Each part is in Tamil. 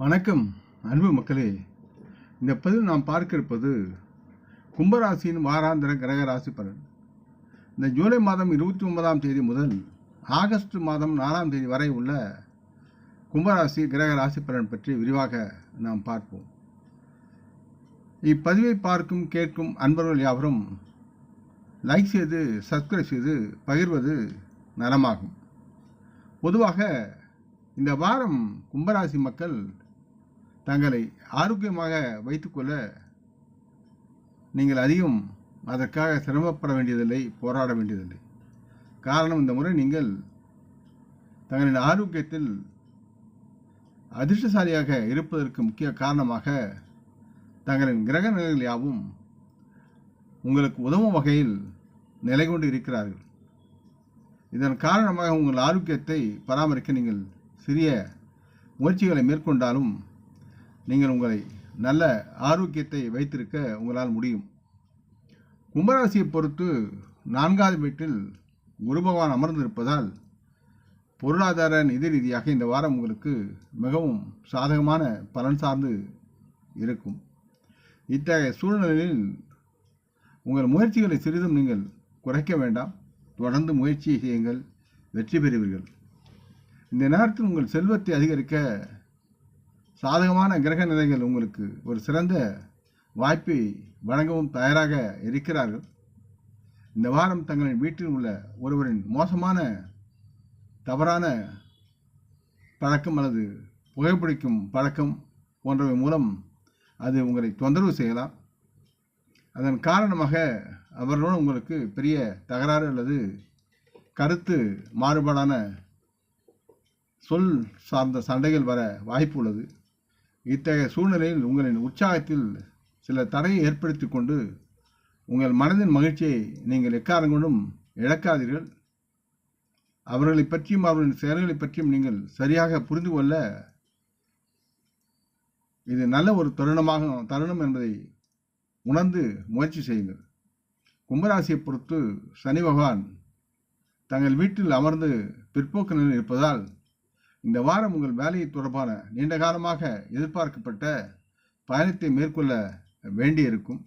வணக்கம் அன்பு மக்களே. இந்த பதிவு நாம் பார்க்க இருப்பது கும்பராசியின் வாராந்திர கிரக ராசி பலன். இந்த ஜூலை மாதம் இருபத்தி ஒன்பதாம் தேதி முதல் ஆகஸ்ட் மாதம் நாலாம் தேதி வரை உள்ள கும்பராசி கிரக ராசி பலன் பற்றி விரிவாக நாம் பார்ப்போம். இப்பதிவை பார்க்கும் கேட்கும் அன்பர்கள் யாவரும் லைக் செய்து சப்ஸ்கிரைப் செய்து பகிர்வது நலமாகும். பொதுவாக இந்த வாரம் கும்பராசி மக்கள் தங்களை ஆரோக்கியமாக வைத்துக்கொள்ள நீங்கள் அதிகம் அதற்காக சிரமப்பட வேண்டியதில்லை போராட வேண்டியதில்லை. காரணம் இந்த முறை நீங்கள் தங்களின் ஆரோக்கியத்தில் அதிர்ஷ்டசாலியாக இருப்பதற்கு முக்கிய காரணமாக தங்களின் கிரக நிலைகள் யாவும் உங்களுக்கு உதவும் வகையில் நிலை கொண்டு இருக்கிறார்கள். இதன் காரணமாக உங்கள் ஆரோக்கியத்தை பராமரிக்க நீங்கள் சிறிய முயற்சிகளை மேற்கொண்டாலும் நீங்கள் உங்களை நல்ல ஆரோக்கியத்தை வைத்திருக்க உங்களால் முடியும். கும்பராசியை பொறுத்து நான்காவது வீட்டில் குரு பகவான் அமர்ந்திருப்பதால் பொருளாதார நிதி ரீதியாக இந்த வாரம் உங்களுக்கு மிகவும் சாதகமான பலன் சார்ந்து இருக்கும். இத்தகைய சூழ்நிலையில் உங்கள் முயற்சிகளை சிறிதும் நீங்கள் குறைக்க வேண்டாம். தொடர்ந்து முயற்சி செய்யுங்கள். வெற்றி பெறுவீர்கள். இந்த நேரத்தில் உங்கள் செல்வத்தை அதிகரிக்க சாதகமான கிரக நிலைகள் உங்களுக்கு ஒரு சிறந்த வாய்ப்பை வழங்கவும் தயாராக இருக்கிறார்கள். இந்த வாரம் தங்களின் வீட்டில் உள்ள ஒருவரின் மோசமான தவறான பழக்கம் அல்லது புகைப்பிடிக்கும் பழக்கம் போன்றவை மூலம் அது உங்களை தொந்தரவு செய்யலாம். அதன் காரணமாக அவர்களுடன் உங்களுக்கு பெரிய தகராறு அல்லது கருத்து மாறுபாடான சொல் சார்ந்த சண்டைகள் வர வாய்ப்பு உள்ளது. இத்தகைய சூழ்நிலையில் உங்களின் உற்சாகத்தில் சில தடையை ஏற்படுத்தி கொண்டு உங்கள் மனதின் மகிழ்ச்சியை நீங்கள் எக்காரங்களும் இழக்காதீர்கள். அவர்களை பற்றியும் அவர்களின் செயல்களை பற்றியும் நீங்கள் சரியாக புரிந்து கொள்ள இது நல்ல ஒரு தருணமாக தருணம் என்பதை உணர்ந்து முயற்சி செய்யுங்கள். கும்பராசியை பொறுத்து சனி பகவான் தங்கள் வீட்டில் அமர்ந்து பிற்போக்கு நிலையில் இருப்பதால் இந்த வாரம் உங்கள் வேலையை தொடர்பான நீண்ட காலமாக எதிர்பார்க்கப்பட்ட பயணத்தை மேற்கொள்ள வேண்டியிருக்கும்.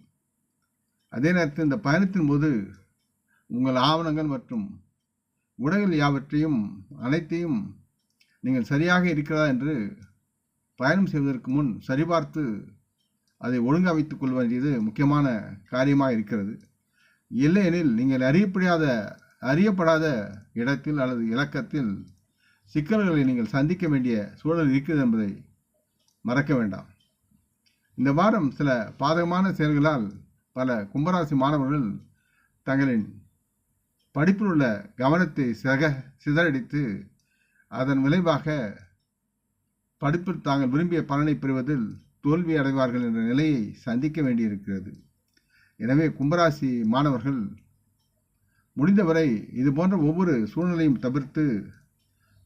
அதே நேரத்தில் இந்த பயணத்தின் போது உங்கள் ஆவணங்கள் மற்றும் உடைகள் யாவற்றையும் அனைத்தையும் நீங்கள் சரியாக இருக்கிறதா என்று பயணம் செய்வதற்கு முன் சரிபார்த்து அதை ஒழுங்கமைத்துக் கொள்ள வேண்டியது முக்கியமான காரியமாக இருக்கிறது. இல்லையெனில் நீங்கள் அறியப்படாத அறியப்படாத இடத்தில் அல்லது இலக்கத்தில் சிக்கல்களை நீங்கள் சந்திக்க வேண்டிய சூழல் இருக்குது என்பதை மறக்க வேண்டாம். இந்த வாரம் சில பாதகமான செயல்களால் பல கும்பராசி மாணவர்கள் தங்களின் படிப்பில் உள்ள கவனத்தை சக சிதறடித்து அதன் விளைவாக படிப்பில் தாங்கள் விரும்பிய பலனை பெறுவதில் தோல்வி அடைவார்கள் என்ற நிலையை சந்திக்க வேண்டியிருக்கிறது. எனவே கும்பராசி மாணவர்கள் முடிந்தவரை இது போன்ற ஒவ்வொரு சூழ்நிலையும் தவிர்த்து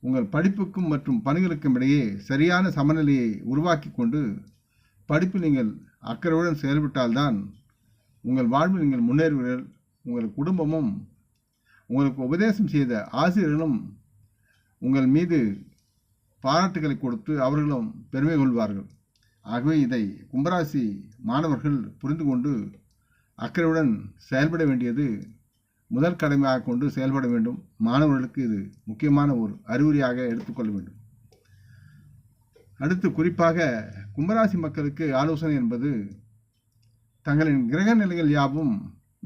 உங்கள் படிப்புக்கும் மற்றும் பணிகளுக்கும் இடையே சரியான சமநிலையை உருவாக்கி கொண்டு படிப்பில் நீங்கள் அக்கறையுடன் செயல்பட்டால்தான் உங்கள் வாழ்வில் நீங்கள் முன்னேறுவீர்கள். உங்கள் குடும்பமும் உங்களுக்கு உபதேசம் செய்த ஆசிரியர்களும் உங்கள் மீது பாராட்டுகளை கொடுத்து அவர்களும் பெருமை கொள்வார்கள். ஆகவே இதை கும்பராசி மாணவர்கள் புரிந்து கொண்டு அக்கறையுடன் செயல்பட வேண்டியது முதல் கடமையாக கொண்டு செயல்பட வேண்டும். மாணவர்களுக்கு இது முக்கியமான ஒரு அறிகுறியாக எடுத்துக்கொள்ள வேண்டும். அடுத்து குறிப்பாக கும்பராசி மக்களுக்கு ஆலோசனை என்பது தங்களின் கிரக நிலைகள் யாவும்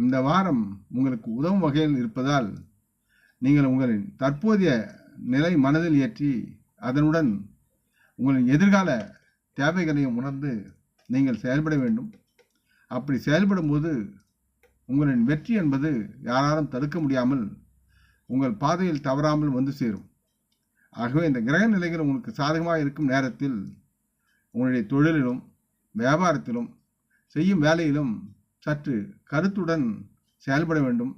இந்த வாரம் உங்களுக்கு உதவும் வகையில் இருப்பதால் நீங்கள் உங்களின் தற்போதைய நிலை மனதில் ஏற்றி அதனுடன் உங்களின் எதிர்கால தேவைகளையும் உணர்ந்து நீங்கள் செயல்பட வேண்டும். அப்படி செயல்படும் போது உங்களின் வெற்றி என்பது யாராலும் தடுக்க முடியாமல் உங்கள் பாதையில் தவறாமல் வந்து சேரும். ஆகவே இந்த கிரக நிலைகள் உங்களுக்கு சாதகமாக இருக்கும் நேரத்தில் உங்களுடைய தொழிலிலும் வியாபாரத்திலும் செய்யும் வேலையிலும் சற்று கருத்துடன் செயல்பட வேண்டும்.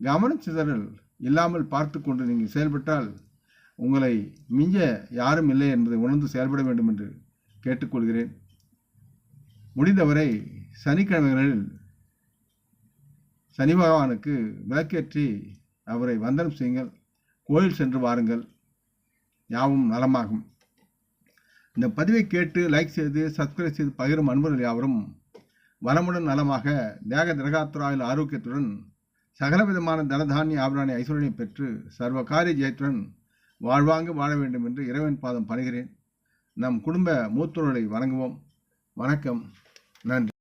கவனம் சிதறல் இல்லாமல் பார்த்து கொண்டு நீங்கள் செயல்பட்டால் உங்களை மிஞ்ச யாரும் இல்லை என்பதை உணர்ந்து செயல்பட வேண்டும் என்று கேட்டுக்கொள்கிறேன். முடிந்தவரை சனிக்கிழமைகளில் சனி பகவானுக்கு விளக்கேற்றி அவரை வந்தனம் செய்யுங்கள். கோயில் சென்று வாருங்கள். யாவும் நலமாகும். இந்த பதிவை கேட்டு லைக் செய்து சப்ஸ்கிரைப் செய்து பகிரும் அன்பர்கள் யாவரும் வளமுடன் நலமாக தேக திரகாத்துராயில் ஆரோக்கியத்துடன் சகலவிதமான தனதானிய ஆபராணி ஐஸ்வர்யம் பெற்று சர்வ காரிய ஜெயத்துடன் வாழ்வாங்கு வாழ வேண்டும் என்று இறைவன் பாதம் பணிகிறேன். நம் குடும்ப மூத்தோர்களை வணங்குவோம். வணக்கம். நன்றி.